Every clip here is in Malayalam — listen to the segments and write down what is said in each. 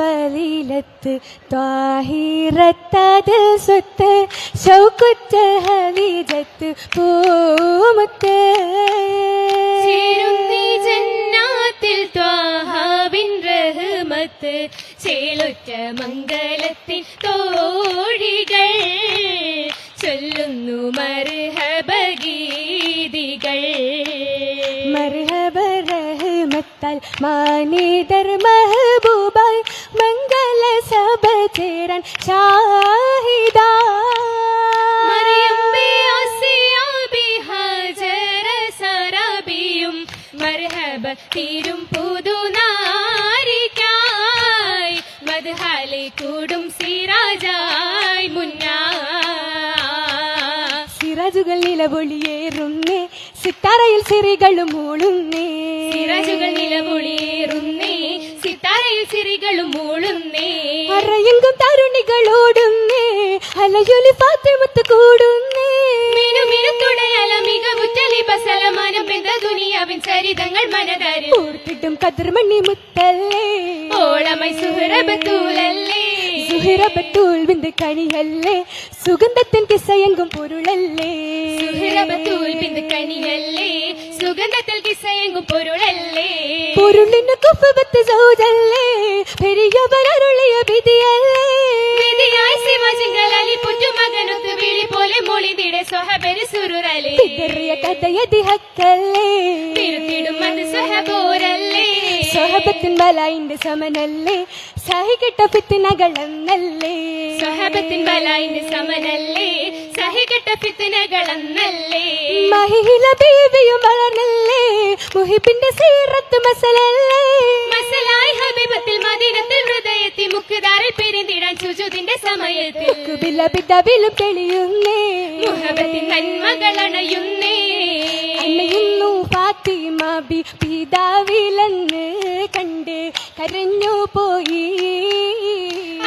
ഫലീലത്ത് താഹിറത്തത് സ്വത്ത് ഷൗക്കുറ്റ് ഹലീജത്ത് പൂമുത്ത്. ചേരുന്നീ ജന്നാത്തിൽ ത്വാഹാബിൻ റഹ്മത്ത് ചേലുറ്റ മംഗലത്തിൽ തോഴികൾ. ചൊല്ലുന്നു മർഹബഗീതികൾ മർഹബ റഹ്മത്താൽ മാനീതർ മഹബൂബായ് ബി ആസിയ ബി ഹാജറ സറബിയും മർഹബ തീരും പുതുനാരിക്കായി മദ്ഹാലെ കൂടും സിറാജായി മുന്നാ. സിറാജുകൾ നിലപൊളിയേറുന്നേ സിത്താരയിൽ സിറികളും മൂളുന്നേ. സിറാജുകൾ നിലപൊളിയേറുന്നേ സിത്താരയിൽ സിറികളും മൂളുന്നേ. கரையெங்கும் தருணிகளோடுமே அலையொலി பாத்திரமுத்து கூடுന്നേ சரிதங்கள் மனதாரு. ஓர்த்திட்டும் கதிர்மணி முத்தல்லே. ஓளமை சுகரபத்தூலல்லே சுகரபத்தூள் விந்து கனியல்லே. சுகந்தத்தின் கிசையெங்கும் பொருளல்லே. சுகரபத்தூள் விந்து கனியல்லே. சுகந்தத்தில் கிசையெங்கும் பொருளல்லே. பொருளின் குப்பபத்து சோதல்லே. பெரியவரல் വിധിയല്ലേ വിധിയായി ശിവജിങ്കലാലി പുറ്റുമകനൊത്ത് വിളി പോലെ മൊളിതിടെ സ്വഹബരി സുരുറലേ പിതറിയ കഥയതി ഹക്കല്ലേ തിരുത്തിടും അത് സ്വഹബോരല്ലേ. സ്വഹബത്തിൻ ബലായിന്റെ സമനല്ലേ സഹികെട്ട ഫിത്തിനകളെന്നല്ലേ? സ്വഹബത്തിൻ ബലായിന്റെ സമനല്ലേ? സഹികെട്ട ഫിത്തനകളെന്നല്ലേ? മഹില ബീവിയും വളർന്നല്ലേ? മുഹിബിന്റെ സീറത്ത് മസലല്ലേ? മസലായി ഹബീബത്തിൽ മദീനത്തിൽ ഹൃദയത്തിൽ മുക്കുദാറിൽ പെരുന്തിടാൻ സുജുദിന്റെ സമയത്തിൽ കുബില പിതാവിലും തെളിയുന്നേ. മുഹബത്തിൻ നന്മകളണയുന്നേ അന്നയുന്നു ഫാത്തിമ ബി പിതാവിലെന്ന് കണ്ട് കരഞ്ഞു പോയി.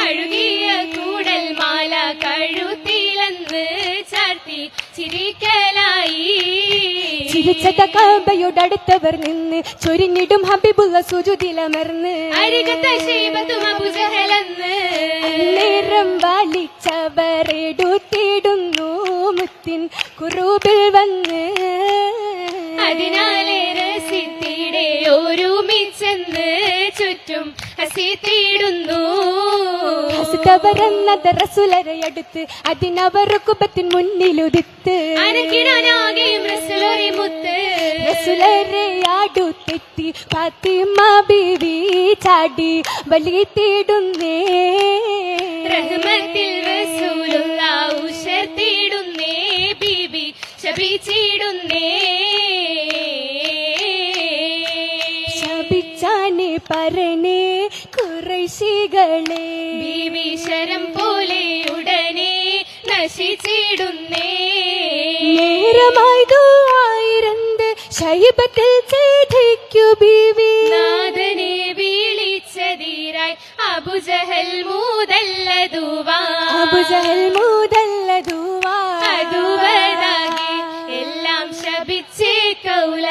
അഴുകിയ കൂടൽ മാല കഴുത്തിലെന്ന് ചാർത്തി ചിരിക്കലായി. ചിരിച്ചത കാമ്പയോടടുത്തവർ നിന്ന് ചൊരിഞ്ഞിടും ഹബിബുള്ള സുജുതിലമർന്ന്. അരികത്തെ ശൈബത്തും അബുജഹലെന്ന് നേരം വലിച്ചവരെടുത്തിടുന്നു മുത്തിൻ കുറുബിൽ വന്ന് ചുറ്റും ഹസിത്തിടുന്നു ഹസിതവരെന്നത് റസുലരയടുത്ത് അതിനവർ കുബത്തിൻ മുന്നിലുദിത്ത് അനക്കിടാനാകെയും റസലൊരി മുത്ത്. റസുലരയാടുത്തെത്തി ഫാത്തിമ ബീവി ചാടി വലിത്തിടുന്നേ റഹ്മത്തിൽ റസൂലുള്ള ഉഷർത്തിടുന്നേ ബീബി ശപിച്ചിടുന്നേ ശപിച്ചാനെ പറഞ്ഞേ കുറശികളെ ബീബി ശരം പോലെ ഉടനെ നശിച്ചിടുന്നേ. നേരമായതോ ആയിരണ്ട് ശൈബത്തിൽ ചെയ്തയ്ക്കു ബീവി. നാഥനെ വിളിച്ചതീരായി അബുജഹൽ മൂതല്ലതുവാ. അബുജഹൽ മൂതല്ല ദുവാ അതുവതാകെ എല്ലാം ശപിച്ചേ കൗല.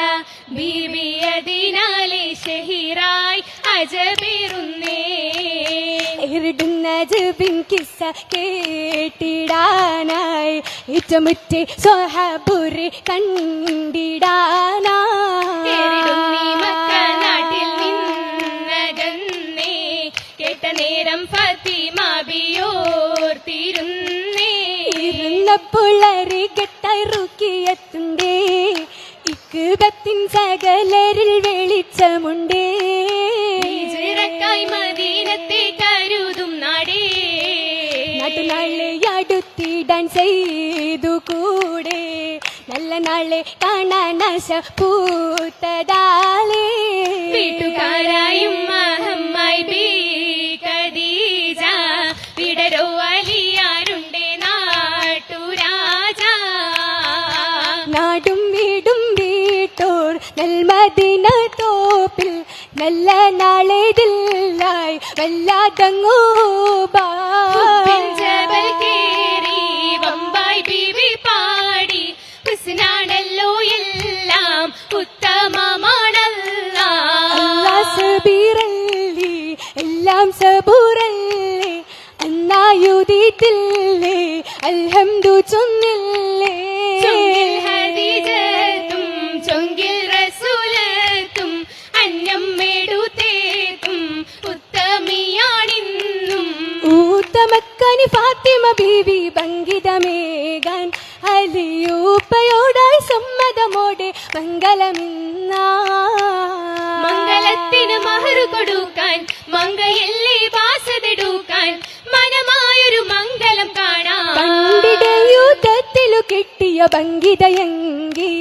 ബീബി അതിനാലെ ഷഹീറായി അജബിറുന്നേ എറിടുന്ന ജബിൻ കിസ്സ കേട്ടിടാനായി. മക്ക നാട്ടിൽ കണ്ടിടാനായി. കേട്ട നേരം ഫത്തിമ ബിയോർത്തിരുന്നേ ഇക്കുബത്തിൻ സകലരിൽ വെളിച്ചമുണ്ടേ. ഹിജ്റക്കായി മദീനത്തെ കരുതും നാടേ. നാട്ടുനാളെ അടുത്തിടാൻ ചെയ്തു കൂടെ. നല്ല നാളെ കാണാൻ ആശ പൂത്തതാളേ വീട്ടുകാരായും മഹമ്മായി ബി ഖദീജ വിടരോ അലിയാരുണ്ടേ നാട്ടുരാജ. നാടും വീടും വീട്ടോർ നെൽമദിന തോപ്പിൽ നല്ല നാളേതില്ലായി പാടി. ഹുസ്നാണല്ലോ എല്ലാം ഉത്തമമാണല്ല. അല്ലാ സബീറല്ലി എല്ലാം സബൂറല്ലേ അൽഹംദു ചൊന്നില്ലേ ഊത്തമക്കനി ഫാത്തിമ ബീവി ഭംഗിതമേകാൻ അലിയൂപ്പയോടായി സമ്മതമോടെ മംഗളമിന്ന മംഗളത്തിന് മഹറു കൊടുക്കാൻ മങ്കയല്ലേ വാസതെടുക്കാൻ മനമായൊരു മംഗളം കാണാൻ പണ്ടിടയൂതത്തിലു കിട്ടിയ ഭംഗിതയങ്കി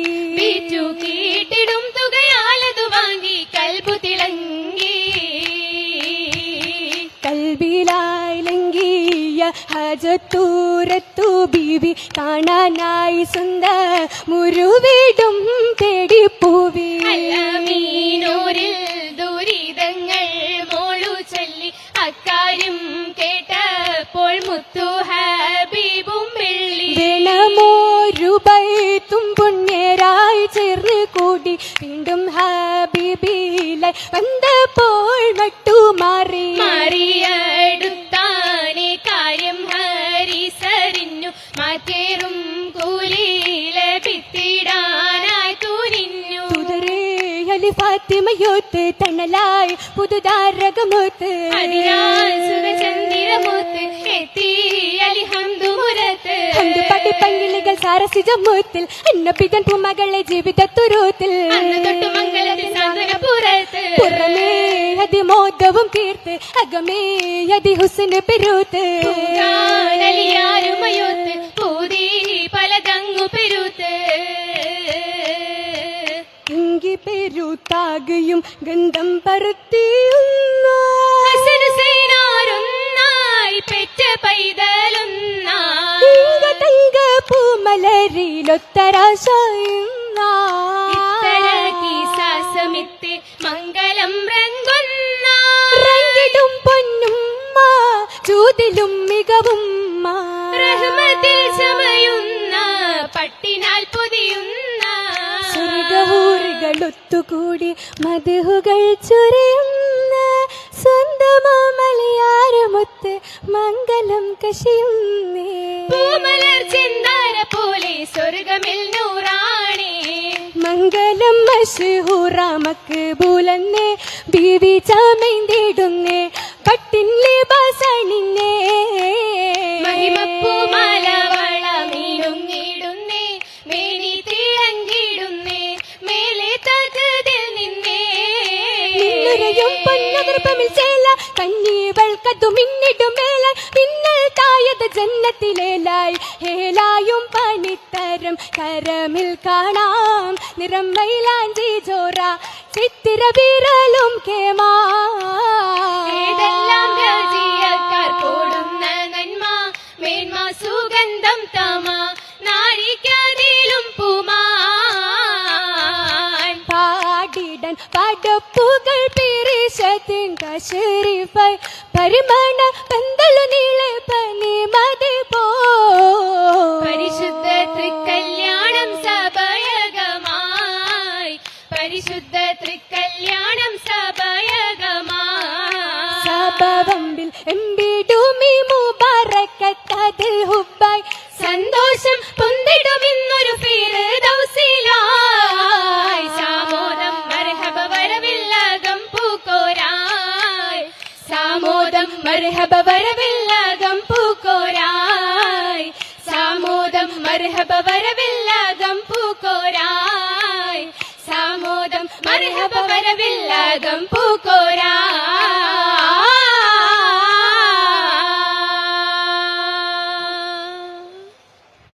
ഹജത്തൂരത്തു ബീവി കാണാനായി സുന്ദ മുരുവിടും തേടിപ്പൂവി മീനൂരിൽ ദുരിതങ്ങൾ മോളു ചൊല്ലി. അക്കാര്യം കേട്ടപ്പോൾ മുത്തു ഹബീബും വെള്ളി. വേണമോ രൂപത്തും പുണ്യരായി ചേർന്ന് കൂടി വീണ്ടും ഹബീബിലായി വന്നപ്പോൾ അലി ഫാത്തിമയോത്ത് തണലായി പുതുദാരകമോത്ത് അതിനാൽ സുഖചന്ദ്രമൂത്ത് എത്തി അലിഹന്തുമുരത്ത് അന്ത് പട്ടിപ്പങ്കിളികൾ സാരസിജമൂത്തിൽ അന്നപിതൻ പൂമകളെ ജീവിതത്തുരൂത്തിൽ. പുറമേ അതിമോദവും തീർത്ത് അകമേ അതി ഹുസിന് പെരുത്ത് ഗന്ധം പരത്തിയുന്ന ഹസൻ ഹുസൈനാരൊന്നായി പെറ്റ പൈതലൊന്നായി. ഇങ്ക തങ്ക പൂമലരിലൊത്തരാശയുന്ന മംഗളം രംഗുന്ന പൊന്നും ചൂതിലും മികവും റഹ്മത്തിൽ ചമയുന്ന പട്ടിനാൽ സ്വർഗഹൂറുകളൊത്തുകൂടി മധുഹുകൾ ചുരയുന്ന സ്വന്തമാമലയാരമൊത്ത് മംഗലം കശയുന്നേ. പൂമലർ ചെന്താര പോലെ സ്വർഗമിൽ നൂറാണേ. മംഗലം മഷഹൂറാമക്ക് ബൂലന്നേ ബീവി ചമൈന്തിടുന്നേ പൊന്നകർപ്പമിൽ ചേല കഞ്ഞീവൾ കതു മിന്നിടും മേല പിന്നൽ തായത് ജന്നത്തിലേലായി. ഹേലായും പണിത്തരം കരമിൽ കാണാം. നിറം മൈലാഞ്ചി ജോറ ചിത്തിര വിരലും കേമാ. സുഗന്ധം തമ നാഴിക്കതിലും പുമാൻ. പാടിടൻ കശരിഫായി പരിമണ പന്തലു നീളെ പനി മതി പോ. പരിശുദ്ധ തൃക്കല്യാണം സഭയകമായി. പരിശുദ്ധ തൃക്കല്യാണം സഭയകമായി. സഭവമ്പിൽ എമ്പിടുമി മർഹബ വരവില്ലകം പൂക്കോരായ്. സാമോദം മർഹബ വരവില്ലകം പൂക്കോരായി.